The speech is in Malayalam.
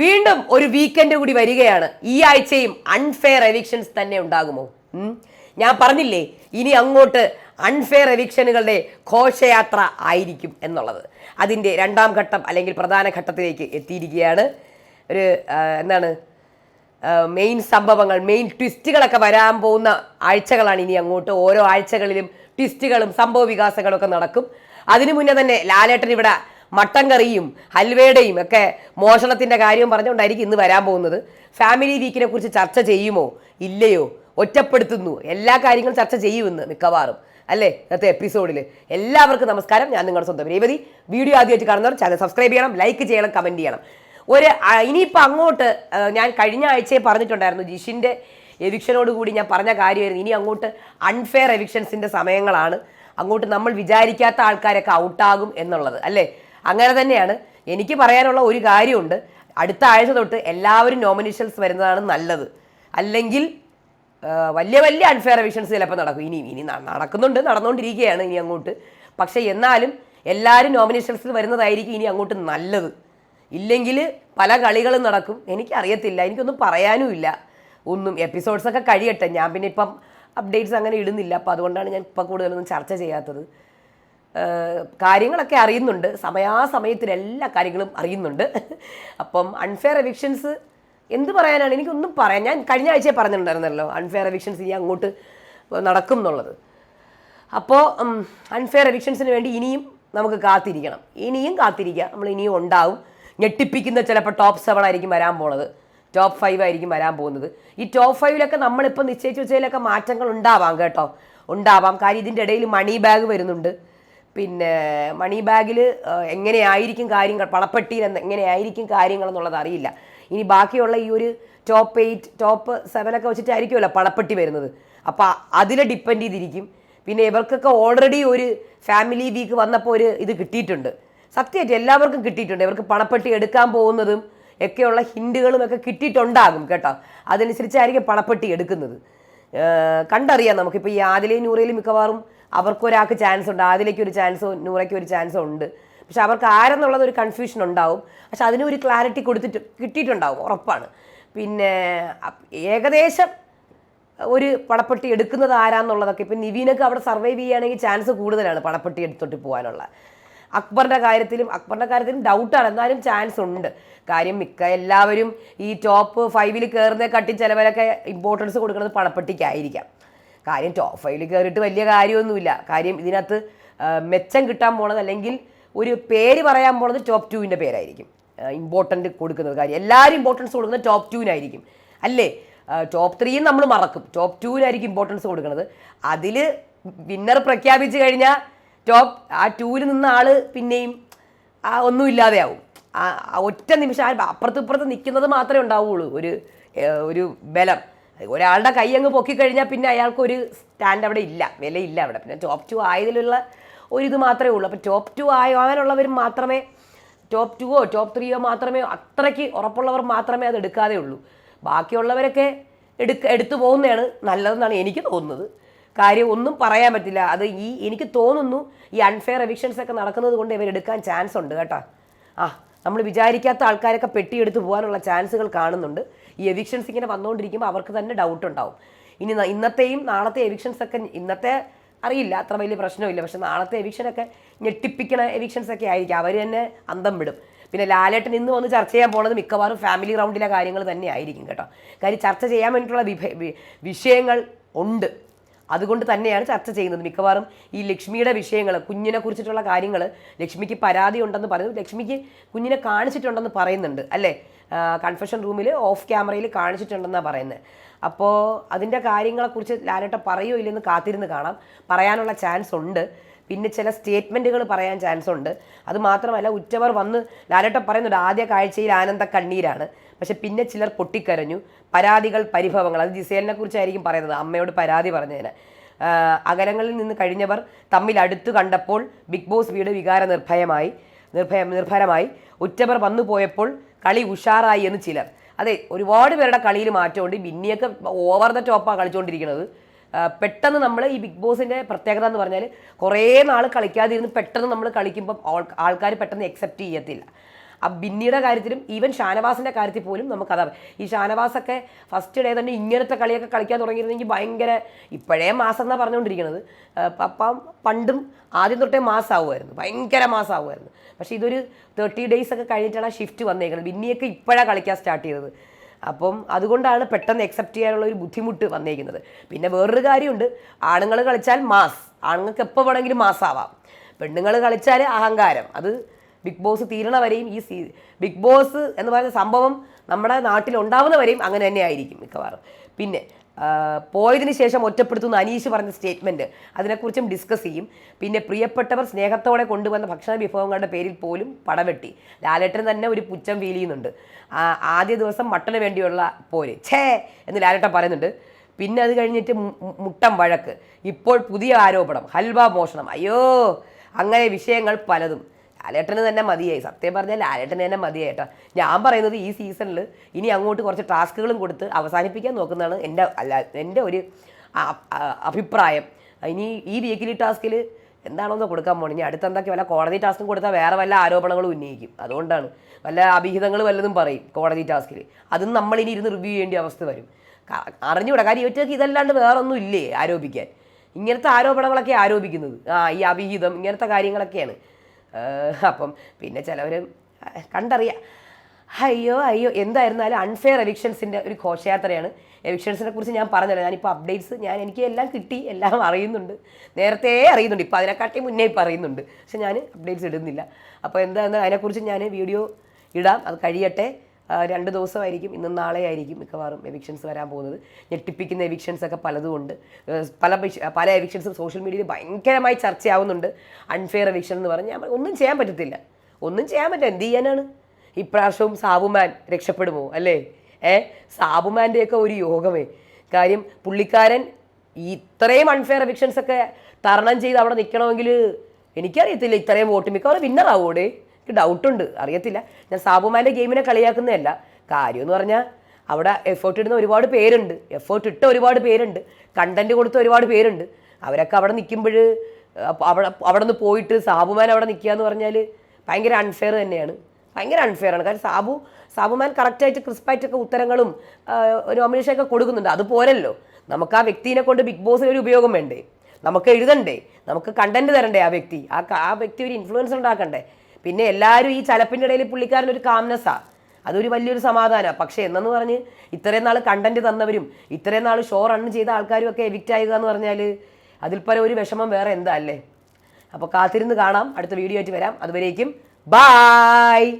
വീണ്ടും ഒരു വീക്കെൻഡ് കൂടി വരികയാണ്. ഈ ആഴ്ചയും അൺഫെയർ എവിക്ഷൻസ് തന്നെ ഉണ്ടാകുമോ? ഞാൻ പറഞ്ഞില്ലേ ഇനി അങ്ങോട്ട് അൺഫെയർ എവിക്ഷനുകളുടെ ഘോഷയാത്ര ആയിരിക്കും എന്നുള്ളത്. അതിന്റെ രണ്ടാം ഘട്ടം അല്ലെങ്കിൽ പ്രധാന ഘട്ടത്തിലേക്ക് എത്തിയിരിക്കുകയാണ്. ഒരു എന്താണ് മെയിൻ സംഭവങ്ങൾ മെയിൻ ട്വിസ്റ്റുകളൊക്കെ വരാൻ പോകുന്ന ആഴ്ചകളാണ് ഇനി അങ്ങോട്ട്. ഓരോ ആഴ്ചകളിലും ട്വിസ്റ്റുകളും സംഭവ വികാസങ്ങളൊക്കെ നടക്കും. അതിനു മുന്നേ തന്നെ ലാലേട്ടൻ ഇവിടെ മട്ടൻ കറിയും ഹൽവയുടെയും ഒക്കെ മോഷണത്തിന്റെ കാര്യം പറഞ്ഞുകൊണ്ടായിരിക്കും ഇന്ന് വരാൻ പോകുന്നത്. ഫാമിലി വീക്കിനെ കുറിച്ച് ചർച്ച ചെയ്യുമോ? ഇല്ലയോ? ഒറ്റപ്പെടുത്തുന്നു. എല്ലാ കാര്യങ്ങളും ചർച്ച ചെയ്യുമെന്ന് മിക്കവാറും. അല്ലേ? ഇന്നത്തെ എപ്പിസോഡിൽ എല്ലാവർക്കും നമസ്കാരം. ഞാൻ നിങ്ങളുടെ സ്വന്തം രേവതി. വീഡിയോ ആദ്യമായിട്ട് കാണുന്നവർ ചാനൽ സബ്സ്ക്രൈബ് ചെയ്യണം ലൈക്ക് ചെയ്യണം കമന്റ് ചെയ്യണം. ഒരു ഇനിയിപ്പോൾ അങ്ങോട്ട് ഞാൻ കഴിഞ്ഞ ആഴ്ചയെ പറഞ്ഞിട്ടുണ്ടായിരുന്നു ജിഷിന്റെ എവിക്ഷനോട് കൂടി ഞാൻ പറഞ്ഞ കാര്യമായിരുന്നു. ഇനി അങ്ങോട്ട് അൺഫെയർ എവിക്ഷൻസിന്റെ സമയങ്ങളാണ്. അങ്ങോട്ട് നമ്മൾ വിചാരിക്കാത്ത ആൾക്കാരൊക്കെ ഔട്ടാകും എന്നുള്ളത്. അല്ലേ? അങ്ങനെ തന്നെയാണ്. എനിക്ക് പറയാനുള്ള ഒരു കാര്യമുണ്ട്. അടുത്ത ആഴ്ച തൊട്ട് എല്ലാവരും നോമിനേഷൻസ് വരുന്നതാണ് നല്ലത്. അല്ലെങ്കിൽ വലിയ വലിയ അൺഫെയർ എവിഷൻസ് ചിലപ്പോൾ നടക്കും. ഇനി ഇനി നടക്കുന്നുണ്ട് നടന്നുകൊണ്ടിരിക്കുകയാണ് ഇനി അങ്ങോട്ട്. പക്ഷേ എന്നാലും എല്ലാവരും നോമിനേഷൻസിൽ വരുന്നതായിരിക്കും ഇനി അങ്ങോട്ട് നല്ലത്. ഇല്ലെങ്കിൽ പല കളികളും നടക്കും. എനിക്കറിയത്തില്ല. എനിക്കൊന്നും പറയാനും ഇല്ല. ഒന്നും എപ്പിസോഡ്സൊക്കെ കഴിയട്ടെ. ഞാൻ പിന്നെ ഇപ്പം അപ്ഡേറ്റ്സ് അങ്ങനെ ഇടുന്നില്ല. അപ്പോൾ അതുകൊണ്ടാണ് ഞാൻ ഇപ്പം കൂടുതലൊന്നും ചർച്ച ചെയ്യാത്തത്. കാര്യങ്ങളൊക്കെ അറിയുന്നുണ്ട്. സമയാസമയത്തിൽ എല്ലാ കാര്യങ്ങളും അറിയുന്നുണ്ട്. അപ്പം അൺഫെയർ എവിക്ഷൻസ് എന്ത് പറയാനാണ്? എനിക്കൊന്നും പറയാൻ ഞാൻ കഴിഞ്ഞ ആഴ്ചയെ പറഞ്ഞിട്ടുണ്ടായിരുന്നല്ലോ അൺഫെയർ എവിക്ഷൻസ് ഇനി അങ്ങോട്ട് നടക്കും എന്നുള്ളത്. അപ്പോൾ അൺഫെയർ എവിക്ഷൻസിന് വേണ്ടി ഇനിയും നമുക്ക് കാത്തിരിക്കണം. ഇനിയും കാത്തിരിക്കുക. നമ്മൾ ഇനിയും ഉണ്ടാവും. ഞെട്ടിപ്പിക്കുന്ന ചിലപ്പോൾ ടോപ്പ് സെവൻ ആയിരിക്കും വരാൻ പോണത്. ടോപ്പ് ഫൈവ് ആയിരിക്കും വരാൻ പോകുന്നത്. ഈ ടോപ്പ് ഫൈവിലൊക്കെ നമ്മളിപ്പോൾ നിശ്ചയിച്ച് വെച്ചതിലൊക്കെ മാറ്റങ്ങൾ ഉണ്ടാവാം കേട്ടോ. ഉണ്ടാവാം. കാര്യം ഇതിന്റെ ഇടയിൽ മണി ബാഗ് വരുന്നുണ്ട്. പിന്നെ മണി ബാഗിൽ എങ്ങനെയായിരിക്കും കാര്യങ്ങൾ പണപ്പെട്ടിയിൽ എന്ന് എങ്ങനെയായിരിക്കും കാര്യങ്ങൾ എന്നുള്ളത് അറിയില്ല. ഇനി ബാക്കിയുള്ള ഈ ഒരു ടോപ്പ് എയ്റ്റ് ടോപ്പ് സെവൻ ഒക്കെ വെച്ചിട്ടായിരിക്കുമല്ലോ പണപ്പെട്ടി വരുന്നത്. അപ്പോൾ അതിലെ ഡിപ്പെൻഡ് ചെയ്തിരിക്കും. പിന്നെ ഇവർക്കൊക്കെ ഓൾറെഡി ഒരു ഫാമിലി വീക്ക് വന്നപ്പോൾ ഒരു ഇത് കിട്ടിയിട്ടുണ്ട്. സത്യമായിട്ട് എല്ലാവർക്കും കിട്ടിയിട്ടുണ്ട്. ഇവർക്ക് പണപ്പെട്ടി എടുക്കാൻ പോകുന്നതും ഒക്കെയുള്ള ഹിൻഡുകളും ഒക്കെ കിട്ടിയിട്ടുണ്ടാകും കേട്ടോ. അതനുസരിച്ചായിരിക്കും പണപ്പെട്ടി എടുക്കുന്നത്. കണ്ടറിയാം നമുക്കിപ്പോൾ ഈ ആദിലയും നൂറയിലും മിക്കവാറും അവർക്കൊരാൾക്ക് ചാൻസ് ഉണ്ട് ആദിലേക്ക് ഒരു ചാൻസോ നൂറയ്ക്ക് ഒരു ചാൻസോ ഉണ്ട്. പക്ഷെ അവർക്ക് ആരെന്നുള്ളത് ഒരു കൺഫ്യൂഷൻ ഉണ്ടാവും. പക്ഷെ അതിന് ഒരു ക്ലാരിറ്റി കൊടുത്തിട്ട് കിട്ടിയിട്ടുണ്ടാവും ഉറപ്പാണ്. പിന്നെ ഏകദേശം ഒരു പടപ്പെട്ടി എടുക്കുന്നത് ആരാന്നുള്ളതൊക്കെ ഇപ്പം നിവീനൊക്കെ അവിടെ സർവൈവ് ചെയ്യുകയാണെങ്കിൽ ചാൻസ് കൂടുതലാണ് പടപ്പെട്ടി എടുത്തോട്ട് പോകാനുള്ള. അക്ബറിന്റെ കാര്യത്തിലും അക്ബറിന്റെ കാര്യത്തിലും ഡൗട്ടാണ് എന്നാലും ചാൻസ് ഉണ്ട്. കാര്യം മിക്ക എല്ലാവരും ഈ ടോപ്പ് ഫൈവിൽ കയറുന്ന കട്ടി ചിലവരൊക്കെ ഇമ്പോർട്ടൻസ് കൊടുക്കുന്നത് പണപ്പെട്ടിക്കായിരിക്കാം. കാര്യം ടോപ്പ് ഫൈവിൽ കയറിയിട്ട് വലിയ കാര്യമൊന്നുമില്ല. കാര്യം ഇതിനകത്ത് മെച്ചം കിട്ടാൻ പോണത് അല്ലെങ്കിൽ ഒരു പേര് പറയാൻ പോണത് ടോപ്പ് ടുവിന്റെ പേരായിരിക്കും. ഇമ്പോർട്ടന്റ് കൊടുക്കുന്നത് കാര്യം. എല്ലാവരും ഇമ്പോർട്ടൻസ് കൊടുക്കുന്നത് ടോപ്പ് ടുവിനായിരിക്കും അല്ലേ? ടോപ്പ് ത്രീയും നമ്മൾ മറക്കും. ടോപ്പ് ടുവിനായിരിക്കും ഇമ്പോർട്ടൻസ് കൊടുക്കുന്നത്. അതിൽ വിന്നർ പ്രഖ്യാപിച്ചു കഴിഞ്ഞാൽ ടോപ്പ് ആ ടൂവിൽ നിന്ന ആൾ പിന്നെയും ഒന്നും ഇല്ലാതെയാവും. ഒറ്റ നിമിഷം അപ്പുറത്ത് ഇപ്പുറത്ത് നിൽക്കുന്നത് മാത്രമേ ഉണ്ടാവുള്ളൂ. ഒരു ഒരു ബലം. ഒരാളുടെ കൈ അങ്ങ് പൊക്കിക്കഴിഞ്ഞാൽ പിന്നെ അയാൾക്കൊരു സ്റ്റാൻഡ് അവിടെ ഇല്ല വിലയില്ല അവിടെ. പിന്നെ ടോപ്പ് ടു ആയതിലുള്ള ഒരു മാത്രമേ ഉള്ളൂ. അപ്പോൾ ടോപ്പ് ടു ആയോ അങ്ങനെയുള്ളവർ മാത്രമേ ടോപ്പ് ടുവോ ടോപ്പ് ത്രീയോ മാത്രമേ അത്രയ്ക്ക് ഉറപ്പുള്ളവർ മാത്രമേ അത് എടുക്കാതെ ഉള്ളൂ. ബാക്കിയുള്ളവരൊക്കെ എടുക്ക എടുത്തു പോകുന്നതാണ് നല്ലതെന്നാണ് എനിക്ക് തോന്നുന്നത്. കാര്യം ഒന്നും പറയാൻ പറ്റില്ല. അത് ഈ എനിക്ക് തോന്നുന്നു ഈ അൺഫെയർ എവിക്ഷൻസ് ഒക്കെ നടക്കുന്നത് കൊണ്ട് ഇവരെടുക്കാൻ ചാൻസ് ഉണ്ട് കേട്ടോ. ആ നമ്മൾ വിചാരിക്കാത്ത ആൾക്കാരൊക്കെ പെട്ടിയെടുത്ത് പോകാനുള്ള ചാൻസുകൾ കാണുന്നുണ്ട്. ഈ എവിക്ഷൻസ് ഇങ്ങനെ വന്നുകൊണ്ടിരിക്കുമ്പോൾ അവർക്ക് തന്നെ ഡൗട്ട് ഉണ്ടാവും. ഇനി ഇന്നത്തെയും നാളത്തെ എവിക്ഷൻസ് ഒക്കെ ഇന്നത്തെ അറിയില്ല അത്ര വലിയ പ്രശ്നമില്ല. പക്ഷെ നാളത്തെ എവിക്ഷനൊക്കെ ഞെട്ടിപ്പിക്കണ എവിക്ഷൻസ് ഒക്കെ ആയിരിക്കും. അവർ തന്നെ അന്തം വിടും. പിന്നെ ലാലേട്ടൻ ഇന്ന് വന്ന് ചർച്ച ചെയ്യാൻ പോണത് മിക്കവാറും ഫാമിലി റൗണ്ടിലെ കാര്യങ്ങൾ തന്നെ ആയിരിക്കും കേട്ടോ. കാര്യം ചർച്ച ചെയ്യാൻ വേണ്ടിയിട്ടുള്ള വിഷയങ്ങൾ ഉണ്ട്. അതുകൊണ്ട് തന്നെയാണ് ചർച്ച ചെയ്യുന്നത്. മിക്കവാറും ഈ ലക്ഷ്മിയുടെ വിഷയങ്ങൾ കുഞ്ഞിനെ കുറിച്ചിട്ടുള്ള കാര്യങ്ങൾ ലക്ഷ്മിക്ക് പരാതി ഉണ്ടെന്ന് പറയുന്നു. ലക്ഷ്മിക്ക് കുഞ്ഞിനെ കാണിച്ചിട്ടുണ്ടെന്ന് പറയുന്നുണ്ട് അല്ലേ? കൺഫെഷൻ റൂമിൽ ഓഫ് ക്യാമറയിൽ കാണിച്ചിട്ടുണ്ടെന്നാണ് പറയുന്നത് അപ്പോൾ അതിന്റെ കാര്യങ്ങളെക്കുറിച്ച് ലാലേട്ട പറയോ ഇല്ലെന്ന് കാത്തിരുന്ന് കാണാം. പറയാനുള്ള ചാൻസ് ഉണ്ട്. പിന്നെ ചില സ്റ്റേറ്റ്മെന്റുകൾ പറയാൻ ചാൻസ് ഉണ്ട്. അത് മാത്രമല്ല ഉറ്റവർ വന്ന് ലാലേട്ട പറയുന്നുണ്ട് ആദ്യ കാഴ്ചയിൽ ആനന്ദ കണ്ണീരാണ് പക്ഷെ പിന്നെ ചിലർ പൊട്ടിക്കരഞ്ഞു. പരാതികൾ പരിഭവങ്ങൾ. അത് ജിസേലിനെ കുറിച്ചായിരിക്കും പറയുന്നത്. അമ്മയോട് പരാതി പറഞ്ഞതിന്. അകലങ്ങളിൽ നിന്ന് കഴിഞ്ഞവർ തമ്മിൽ അടുത്തു കണ്ടപ്പോൾ ബിഗ് ബോസ് വീട് വികാര നിർഭയമായി നിർഭയം നിർഭരമായി. ഉറ്റവർ വന്നു പോയപ്പോൾ കളി ഉഷാറായി എന്ന് ചിലർ. അതെ ഒരുപാട് പേരുടെ കളിയിൽ മാറ്റമുണ്ട്. ബിന്നിയൊക്കെ ഓവർ ദ ടോപ്പാണ് കളിച്ചുകൊണ്ടിരിക്കുന്നത് പെട്ടെന്ന് നമ്മൾ ഈ ബിഗ് ബോസിന്റെ പ്രത്യേകത എന്ന് പറഞ്ഞാൽ കുറേ നാൾ കളിക്കാതിരുന്ന് പെട്ടെന്ന് നമ്മൾ കളിക്കുമ്പോൾ ആൾക്കാർ പെട്ടെന്ന് എക്സെപ്റ്റ് ചെയ്യത്തില്ല. ബിന്നിയുടെ കാര്യത്തിലും ഈവൻ ഷാനവാസിന്റെ കാര്യത്തിൽ പോലും നമുക്കതാ ഈ ഷാനവാസൊക്കെ ഫസ്റ്റ് ഡേ തന്നെ ഇങ്ങനത്തെ കളിയൊക്കെ കളിക്കാൻ തുടങ്ങിയിരുന്നെങ്കിൽ ഭയങ്കര ഇപ്പോഴേ മാസം എന്നാണ് പറഞ്ഞുകൊണ്ടിരിക്കുന്നത് അപ്പം പണ്ടും ആദ്യം തൊട്ടേ മാസമാവുമായിരുന്നു ഭയങ്കര മാസമാവുമായിരുന്നു പക്ഷേ ഇതൊരു തേർട്ടി ഡേയ്സ് ഒക്കെ കഴിഞ്ഞിട്ടാണ് ഷിഫ്റ്റ് വന്നേക്കുന്നത് ബിന്നിയൊക്കെ ഇപ്പോഴാണ് കളിക്കാൻ സ്റ്റാർട്ട് ചെയ്തത്. അപ്പം അതുകൊണ്ടാണ് പെട്ടെന്ന് അക്സെപ്റ്റ് ചെയ്യാനുള്ള ഒരു ബുദ്ധിമുട്ട് വന്നേക്കുന്നത്. പിന്നെ വേറൊരു കാര്യമുണ്ട്. ആണുങ്ങൾ കളിച്ചാൽ മാസ്. ആണുങ്ങൾക്ക് എപ്പോൾ വേണമെങ്കിലും മാസാവാം. പെണ്ണുങ്ങൾ കളിച്ചാൽ അഹങ്കാരം. അത് ബിഗ് ബോസ് തീരണ വരെയും ഈ സീ ബിഗ് ബോസ് എന്ന് പറയുന്ന സംഭവം നമ്മുടെ നാട്ടിൽ ഉണ്ടാവുന്ന വരെയും അങ്ങനെ തന്നെ ആയിരിക്കും മിക്കവാറും. പിന്നെ പോയതിന് ശേഷം ഒറ്റപ്പെടുത്തുന്ന അനീഷ് പറഞ്ഞ സ്റ്റേറ്റ്മെന്റ് അതിനെക്കുറിച്ചും ഡിസ്കസ് ചെയ്യും. പിന്നെ പ്രിയപ്പെട്ടവർ സ്നേഹത്തോടെ കൊണ്ടുവന്ന ഭക്ഷണ വിഭവങ്ങളുടെ പേരിൽ പോലും പടവെട്ടി. ലാലേട്ടൻ തന്നെ ഒരു പുച്ഛം ഫീൽ ചെയ്യുന്നുണ്ട് ആദ്യ ദിവസം മട്ടന് വേണ്ടിയുള്ള പോര്. ഛേ എന്ന് ലാലേട്ടൻ പറയുന്നുണ്ട്. പിന്നെ അത് കഴിഞ്ഞിട്ട് മുട്ടം വഴക്ക്. ഇപ്പോൾ പുതിയ ആരോപണം. ഹൽവ മോഷണം. അയ്യോ അങ്ങനെ വിഷയങ്ങൾ പലതും. ലാലേട്ടന് തന്നെ മതിയായി. സത്യം പറഞ്ഞാൽ ലാലേട്ടന് തന്നെ മതിയായി കേട്ടോ. ഞാൻ പറയുന്നത് ഈ സീസണിൽ ഇനി അങ്ങോട്ട് കുറച്ച് ടാസ്കുകളും കൊടുത്ത് അവസാനിപ്പിക്കാൻ നോക്കുന്നതാണ് എന്റെ അല്ല എന്റെ ഒരു അഭിപ്രായം. ഇനി ഈ വീക്കിലി ടാസ്കിൽ എന്താണോന്ന് കൊടുക്കാൻ പോകണം ഇനി അടുത്ത എന്തൊക്കെ വല്ല കോടതി ടാസ്കും കൊടുത്താൽ വേറെ വല്ല ആരോപണങ്ങളും ഉന്നയിക്കും. അതുകൊണ്ടാണ്. വല്ല അഭിഹിതങ്ങൾ വല്ലതും പറയും കോടതി ടാസ്കിൽ അതും നമ്മളിനി ഇരുന്ന് റിവ്യൂ ചെയ്യേണ്ട അവസ്ഥ വരും. അറിഞ്ഞുകൂടാ. കാര്യം ഇവറ്റക്ക് ഇതല്ലാണ്ട് വേറൊന്നും ഇല്ലേ ആരോപിക്കാൻ? ഇങ്ങനത്തെ ആരോപണങ്ങളൊക്കെ ആരോപിക്കുന്നത്. ആ ഈ അഭിഹിതം ഇങ്ങനത്തെ കാര്യങ്ങളൊക്കെയാണ്. അപ്പം പിന്നെ ചിലവർ കണ്ടറിയാം. അയ്യോ അയ്യോ എന്തായിരുന്നാലും അൺഫെയർ എവിക്ഷൻസിന്റെ ഒരു ഘോഷയാത്രയാണ്. എവിക്ഷൻസിനെ കുറിച്ച് ഞാൻ പറഞ്ഞല്ലോ ഞാനിപ്പോൾ അപ്ഡേറ്റ്സ് ഞാൻ എനിക്ക് എല്ലാം കിട്ടി എല്ലാം അറിയുന്നുണ്ട്. നേരത്തെ അറിയുന്നുണ്ട് ഇപ്പോൾ അതിനെക്കാട്ടി മുന്നേ ഇപ്പോൾ അറിയുന്നുണ്ട്. പക്ഷെ ഞാൻ അപ്ഡേറ്റ്സ് ഇടുന്നില്ല. അപ്പോൾ എന്താണെന്ന് അതിനെക്കുറിച്ച് ഞാൻ വീഡിയോ ഇടാം അത് കഴിയട്ടെ. രണ്ട് ദിവസമായിരിക്കും ഇന്നും നാളെ ആയിരിക്കും മിക്കവാറും എവിക്ഷൻസ് വരാൻ പോകുന്നത്. ഞെട്ടിപ്പിക്കുന്ന എവിക്ഷൻസ് ഒക്കെ പലതും ഉണ്ട്. പല പല എവിക്ഷൻസും സോഷ്യൽ മീഡിയയിൽ ഭയങ്കരമായി ചർച്ചയാവുന്നുണ്ട്. അൺഫെയർ എവിക്ഷൻ എന്ന് പറഞ്ഞാൽ ഒന്നും ചെയ്യാൻ പറ്റത്തില്ല. ഒന്നും ചെയ്യാൻ പറ്റില്ല. എന്ത് ചെയ്യാനാണ്? ഇപ്രാവശ്യവും സാബുമാൻ രക്ഷപ്പെടുമോ? അല്ലേ? ഏ സാബുമാന്റെയൊക്കെ ഒരു യോഗമേ. കാര്യം പുള്ളിക്കാരൻ ഇത്രയും അൺഫെയർ എവിക്ഷൻസ് ഒക്കെ തരണം ചെയ്ത് അവിടെ നിൽക്കണമെങ്കിൽ എനിക്കറിയത്തില്ല ഇത്രയും വോട്ട് മിക്കവാറും വിന്നർ ആവൂടെ. എനിക്ക് ഡൗട്ടുണ്ട് അറിയത്തില്ല. ഞാൻ സാബുമാന്റെ ഗെയിമിനെ കളിയാക്കുന്നതല്ല. കാര്യം എന്ന് പറഞ്ഞാൽ അവിടെ എഫേർട്ട് ഇടുന്ന ഒരുപാട് പേരുണ്ട്. എഫേർട്ട് ഇട്ട ഒരുപാട് പേരുണ്ട്. കണ്ടന്റ് കൊടുത്ത ഒരുപാട് പേരുണ്ട്. അവരൊക്കെ അവിടെ നിൽക്കുമ്പോൾ അവിടെ അവിടെ നിന്ന് പോയിട്ട് സാബുമാൻ അവിടെ നിൽക്കുക എന്ന് പറഞ്ഞാൽ ഭയങ്കര അൺഫെയർ തന്നെയാണ്. ഭയങ്കര അൺഫെയർ ആണ്. കാരണം സാബു സാബുമാൻ കറക്റ്റായിട്ട് ക്രിസ്പായിട്ടൊക്കെ ഉത്തരങ്ങളും നോമിനേഷനൊക്കെ കൊടുക്കുന്നുണ്ട്. അത് പോരല്ലോ നമുക്ക് ആ വ്യക്തിനെ കൊണ്ട് ബിഗ് ബോസിന് ഒരു ഉപയോഗം വേണ്ടേ? നമുക്ക് എഴുതണ്ടേ? നമുക്ക് കണ്ടന്റ് തരണ്ടേ ആ വ്യക്തി? ആ ആ വ്യക്തി ഒരു ഇൻഫ്ലുവൻസ് ഉണ്ടാക്കണ്ടേ? പിന്നെ എല്ലാവരും ഈ ചലപ്പിന്റെ ഇടയിൽ പുള്ളിക്കാരൻ ഒരു കാംനെസ്സാ അതൊരു വലിയൊരു സമാധാനമാണ് പക്ഷേ എന്നു പറഞ്ഞ് ഇത്രയും നാൾ കണ്ടന്റ് തന്നവരും ഇത്രയും നാൾ ഷോ റൺ ചെയ്ത ആൾക്കാരും ഒക്കെ എവിക്റ്റ് ആയുക എന്ന് പറഞ്ഞാൽ അതിൽ പല ഒരു വിഷമം വേറെ എന്താ അല്ലേ? അപ്പോൾ കാത്തിരുന്ന് കാണാം. അടുത്ത വീഡിയോ ആയിട്ട് വരാം. അതുവരേക്കും ബായ്